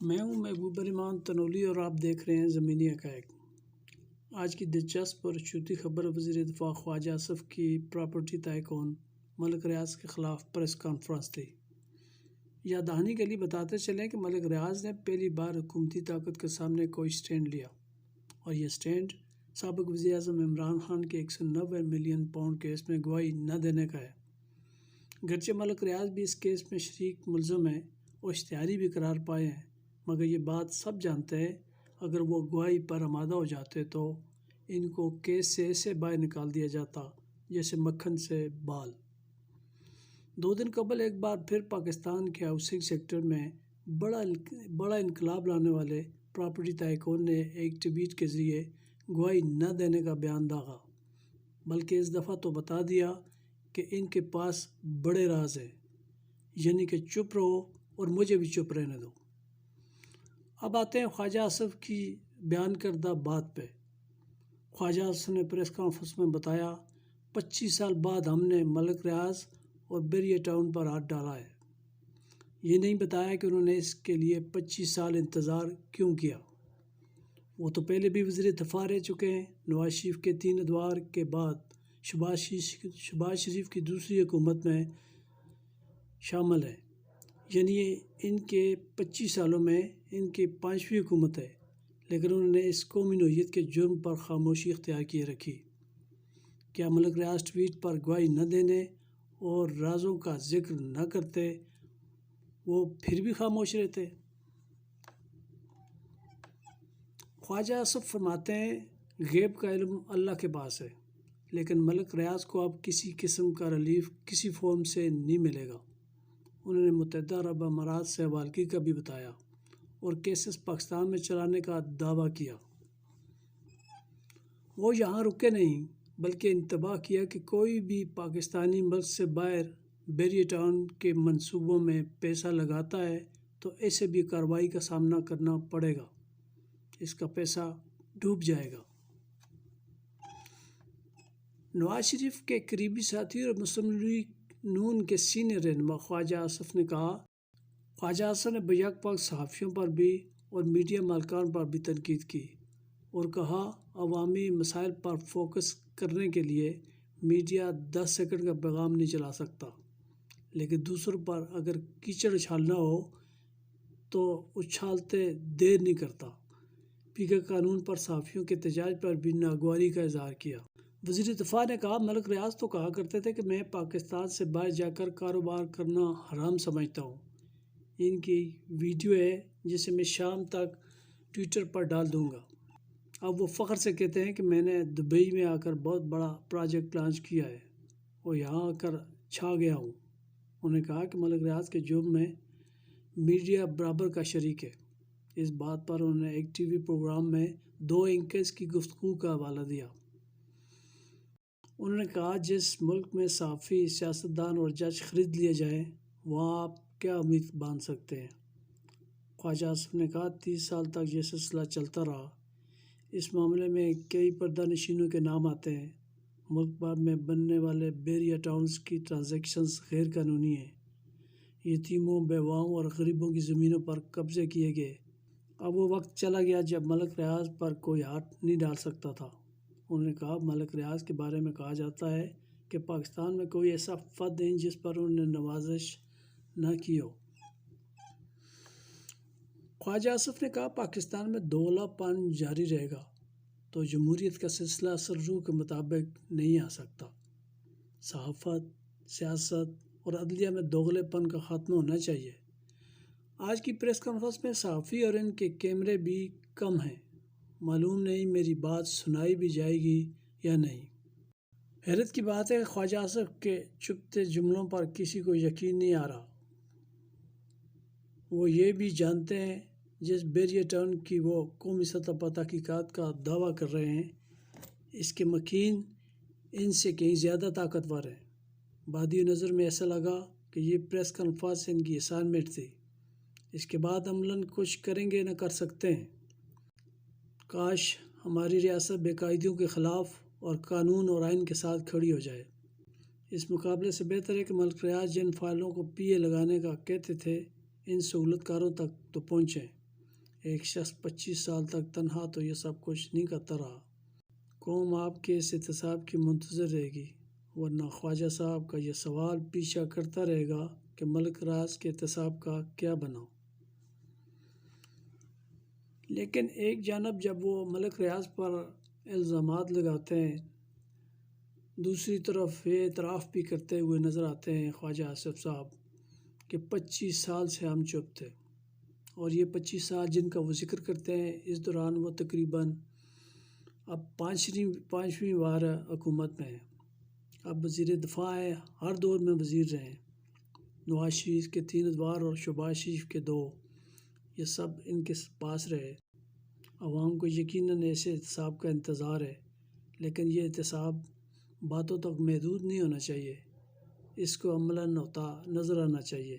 میں ہوں محبوب الرحمان تنولی اور آپ دیکھ رہے ہیں زمینی حقائق۔ آج کی دلچسپ اور چھوٹی خبر وزیر دفاع خواجہ آصف کی پراپرٹی تائیکون ملک ریاض کے خلاف پریس کانفرنس تھی۔ یا دہانی کے لیے بتاتے چلیں کہ ملک ریاض نے پہلی بار حکومتی طاقت کے سامنے کوئی سٹینڈ لیا۔ اور یہ سٹینڈ سابق وزیر اعظم عمران خان کے ایک سو نوے ملین پاؤنڈ کیس میں گواہی نہ دینے کا ہے۔ گرچہ ملک ریاض بھی اس کیس میں شریک ملزم ہیں اور اشتہاری بھی قرار پائے ہیں مگر یہ بات سب جانتے ہیں، اگر وہ گواہی پر آمادہ ہو جاتے تو ان کو کیس سے ایسے باہر نکال دیا جاتا، جیسے مکھن سے بال۔ دو دن قبل ایک بار پھر پاکستان کے ہاؤسنگ سیکٹر میں بڑا بڑا انقلاب لانے والے پراپرٹی تائیکون نے ایک ٹویٹ کے ذریعے گواہی نہ دینے کا بیان داغا، بلکہ اس دفعہ تو بتا دیا کہ ان کے پاس بڑے راز ہیں یعنی کہ چپ رہو اور مجھے بھی چپ رہنے دو۔ اب آتے ہیں خواجہ آصف کی بیان کردہ بات پہ۔ خواجہ آصف نے پریس کانفرنس میں بتایا، پچیس سال بعد ہم نے ملک ریاض اور بیریہ ٹاؤن پر ہاتھ ڈالا ہے۔ یہ نہیں بتایا کہ انہوں نے اس کے لیے پچیس سال انتظار کیوں کیا۔ وہ تو پہلے بھی وزیر دفاع رہ چکے ہیں۔ نواز شریف کے تین ادوار کے بعد شباز شریف شباز شریف کی دوسری حکومت میں شامل ہے یعنی ان کے پچیس سالوں میں ان کی پانچویں حکومت ہے، لیکن انہوں نے اس قومی نوعیت کے جرم پر خاموشی اختیار کیے رکھی۔ کیا ملک ریاض ٹویٹ پر گواہی نہ دینے اور رازوں کا ذکر نہ کرتے، وہ پھر بھی خاموش رہتے؟ خواجہ آصف فرماتے ہیں، غیب کا علم اللہ کے پاس ہے، لیکن ملک ریاض کو اب کسی قسم کا ریلیف کسی فارم سے نہیں ملے گا۔ انہوں نے متحدہ عرب امارات سے حوالگی کا بھی بتایا اور کیسز پاکستان میں چلانے کا دعویٰ کیا۔ وہ یہاں رکے نہیں، بلکہ انتباہ کیا کہ کوئی بھی پاکستانی ملک سے باہر بیری ٹاؤن کے منصوبوں میں پیسہ لگاتا ہے تو ایسے بھی کارروائی کا سامنا کرنا پڑے گا۔ اس کا پیسہ ڈوب جائے گا۔ نواز شریف کے قریبی ساتھی اور مسلم لیگ نون کے سینئر رہنما خواجہ آصف نے کہا، خواجہ آصف نے بیک پاک صحافیوں پر بھی اور میڈیا مالکان پر بھی تنقید کی اور کہا، عوامی مسائل پر فوکس کرنے کے لیے میڈیا دس سیکنڈ کا پیغام نہیں چلا سکتا۔ لیکن دوسروں پر اگر کیچڑ اچھالنا ہو تو اچھالتے دیر نہیں کرتا۔ پی کے قانون پر صحافیوں کے احتجاج پر بھی ناگواری کا اظہار کیا۔ وزیر دفاع نے کہا، ملک ریاض تو کہا کرتے تھے کہ میں پاکستان سے باہر جا کر کاروبار کرنا حرام سمجھتا ہوں۔ ان کی ویڈیو ہے جسے میں شام تک ٹویٹر پر ڈال دوں گا۔ اب وہ فخر سے کہتے ہیں کہ میں نے دبئی میں آ کر بہت بڑا پروجیکٹ لانچ کیا ہے اور یہاں آ کر چھا گیا ہوں۔ انہوں نے کہا کہ ملک ریاض کے جرم میں میڈیا برابر کا شریک ہے۔ اس بات پر انہوں نے ایک ٹی وی پروگرام میں دو اینکرز کی گفتگو کا حوالہ دیا۔ انہوں نے کہا، جس ملک میں صحافی، سیاستدان اور جج خرید لیے جائیں، وہاں آپ کیا امید باندھ سکتے ہیں؟ خواجہ آصف نے کہا، تیس سال تک یہ سلسلہ چلتا رہا۔ اس معاملے میں کئی پردہ نشینوں کے نام آتے ہیں۔ ملک بھر میں بننے والے بیریا ٹاؤنز کی ٹرانزیکشنز غیر قانونی ہیں۔ یتیموں، بیواؤں اور غریبوں کی زمینوں پر قبضے کیے گئے۔ اب وہ وقت چلا گیا جب ملک ریاض پر کوئی ہاتھ نہیں ڈال سکتا تھا۔ انہوں نے کہا، ملک ریاض کے بارے میں کہا جاتا ہے کہ پاکستان میں کوئی ایسا فد نہیں جس پر انہوں نے نوازش نہ کی ہو۔ خواجہ آصف نے کہا، پاکستان میں دولا پن جاری رہے گا تو جمہوریت کا سلسلہ سرجو کے مطابق نہیں آ سکتا۔ صحافت، سیاست اور عدلیہ میں دوغلے پن کا خاتمہ ہونا چاہیے۔ آج کی پریس کانفرنس میں صحافی اور ان کے کیمرے بھی کم ہیں۔ معلوم نہیں میری بات سنائی بھی جائے گی یا نہیں۔ حیرت کی بات ہے خواجہ آصف کے چپتے جملوں پر کسی کو یقین نہیں آ رہا۔ وہ یہ بھی جانتے ہیں، جس بیریہ ٹرن کی وہ قومی سطح پر تحقیقات کا دعویٰ کر رہے ہیں، اس کے مکین ان سے کہیں زیادہ طاقتور ہیں۔ بادی نظر میں ایسا لگا کہ یہ پریس کانفرنس ان کی اسائنمنٹ تھی۔ اس کے بعد عملاً کچھ کریں گے، نہ کر سکتے ہیں۔ کاش ہماری ریاست بے قاعدیوں کے خلاف اور قانون اور آئین کے ساتھ کھڑی ہو جائے۔ اس مقابلے سے بہتر ہے کہ ملک ریاض جن فائلوں کو پی اے لگانے کا کہتے تھے، ان سہولت کاروں تک تو پہنچیں۔ ایک شخص پچیس سال تک تنہا تو یہ سب کچھ نہیں کرتا رہا۔ قوم آپ کے اس احتساب کی منتظر رہے گی، ورنہ خواجہ صاحب کا یہ سوال پیچھا کرتا رہے گا کہ ملک راز کے احتساب کا کیا بنا لیکن ایک جانب جب وہ ملک ریاض پر الزامات لگاتے ہیں، دوسری طرف یہ اعتراف بھی کرتے ہوئے نظر آتے ہیں خواجہ آصف صاحب کہ پچیس سال سے ہم چپ تھے۔ اور یہ پچیس سال جن کا وہ ذکر کرتے ہیں، اس دوران وہ تقریباً اب پانچویں پانچویں بار حکومت میں ہیں۔ اب وزیر دفاع ہیں، ہر دور میں وزیر رہے ہیں۔ نواز شریف کے تین ادوار اور شباز شریف کے دو۔ یہ سب ان کے پاس رہے۔ عوام کو یقیناً ایسے احتساب کا انتظار ہے، لیکن یہ احتساب باتوں تک محدود نہیں ہونا چاہیے۔ اس کو عملاً ہوتا نظر آنا چاہیے۔